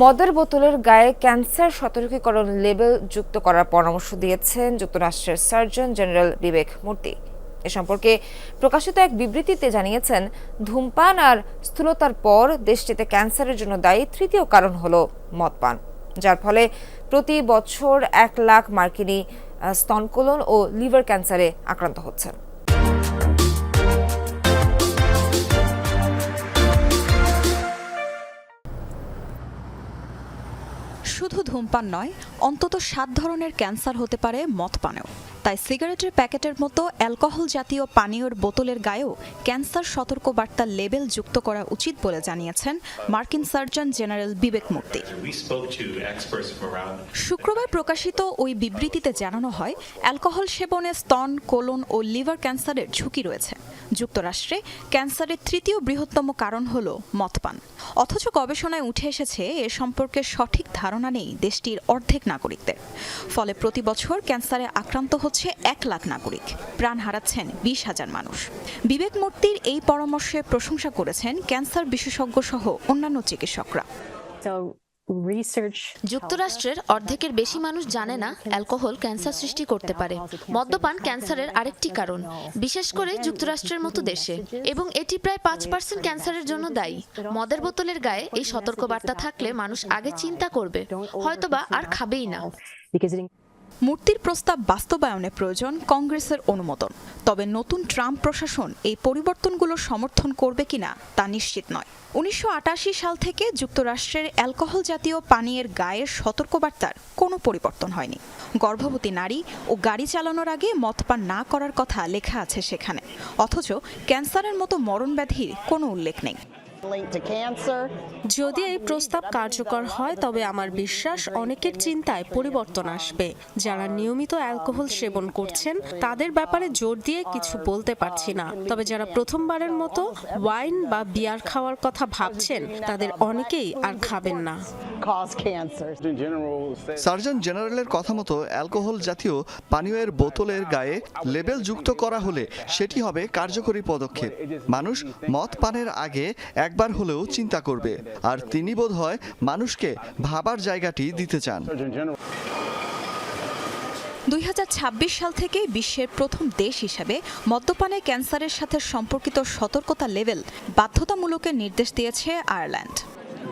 মদের বোতলের গায়ে ক্যান্সার সতর্কীকরণ লেবেল যুক্ত করার পরামর্শ দিয়েছেন যুক্তরাষ্ট্রের সার্জন জেনারেল বিবেক মূর্তি। এ সম্পর্কে প্রকাশিত এক বিবৃতিতে জানিয়েছেন, ধূমপান আর স্থূলতার পর দেশটিতে ক্যান্সারের জন্য দায়ী তৃতীয় কারণ হল মদপান। যার ফলে প্রতি বছর এক লাখ মার্কিনী স্তনকোলন ও লিভার ক্যান্সারে আক্রান্ত হচ্ছেন। শুধু ধূমপান নয় অন্তত সাত ধরনের ক্যান্সার হতে পারে মদ পানেও। তাই সিগারেটের প্যাকেটের মতো অ্যালকোহল জাতীয় পানীয়র বোতলের গায়েও ক্যান্সার সতর্কবার্তার লেবেল যুক্ত করা উচিত বলে জানিয়েছেন মার্কিন সার্জন জেনারেল বিবেক around শুক্রবার প্রকাশিত ওই বিবৃতিতে জানানো হয় অ্যালকোহল সেবনে স্তন কোলন ও লিভার ক্যান্সারের ঝুঁকি রয়েছে। যুক্তরাষ্ট্রে ক্যান্সারের তৃতীয় বৃহত্তম কারণ হল মদপান। অথচ গবেষণায় উঠে এসেছে, এ সম্পর্কে সঠিক ধারণা নেই দেশটির অর্ধেক নাগরিকদের। ফলে প্রতি বছর ক্যান্সারে আক্রান্ত হচ্ছে এক লাখ নাগরিক। প্রাণ হারাচ্ছেন বিশ হাজার মানুষ। বিবেক মূর্তির এই পরামর্শে প্রশংসা করেছেন ক্যান্সার বিশেষজ্ঞ সহ অন্যান্য চিকিৎসকরা। যুক্তরাষ্ট্রের অর্ধেকের বেশি মানুষ জানে না অ্যালকোহল ক্যান্সার সৃষ্টি করতে পারে। মদ্যপান ক্যান্সারের আরেকটি কারণ। বিশেষ করে যুক্তরাষ্ট্রের মতো দেশে। এবং এটি প্রায় পাঁচ পার্সেন্ট ক্যান্সারের জন্য দায়ী। মদের বোতলের গায়ে এই সতর্কবার্তা থাকলে মানুষ আগে চিন্তা করবে। হয়তোবা আর খাবেই না। মূর্তির প্রস্তাব বাস্তবায়নে প্রয়োজন কংগ্রেসের অনুমোদন। তবে নতুন ট্রাম্প প্রশাসন এই পরিবর্তনগুলো সমর্থন করবে কিনা তা নিশ্চিত নয়। উনিশশো সাল থেকে যুক্তরাষ্ট্রের অ্যালকোহল জাতীয় পানীয়ের গায়ের সতর্কবার্তার কোনো পরিবর্তন হয়নি। গর্ভবতী নারী ও গাড়ি চালানোর আগে মদপান না করার কথা লেখা আছে সেখানে। অথচ ক্যান্সারের মতো মরণব্যাধির কোনো উল্লেখ নেই. যদি এই প্রস্তাব কার্যকর হয়, তবে আমার বিশ্বাস অনেকের চিন্তায় পরিবর্তন আসবে। যারা নিয়মিত অ্যালকোহল সেবন করছেন, তাদের ব্যাপারে জোর দিয়ে কিছু বলতে পারছি না। তবে যারা প্রথমবারের মতো ওয়াইন বা বিয়ার খাওয়ার কথা ভাবছেন, তাদের অনেকেই আর খাবেন না। Cause cancer. সার্জন জেনারেলের কথা মতো অ্যালকোহল জাতীয় পানীয়ের বোতলের গায়ে লেবেল যুক্ত করা হলে সেটি হবে কার্যকরী পদক্ষেপ। মানুষ মদ পানের আগে একবার হলেও চিন্তা করবে। আর তিনি বোধহয় মানুষকে ভাবার জায়গাটি দিতে চান। দুই হাজার ছাব্বিশ সাল থেকে বিশ্বের প্রথম দেশ হিসাবে মদ্যপানে ক্যান্সারের সাথে সম্পর্কিত সতর্কতা লেভেল বাধ্যতামূলকের নির্দেশ দিয়েছে আয়ারল্যান্ড।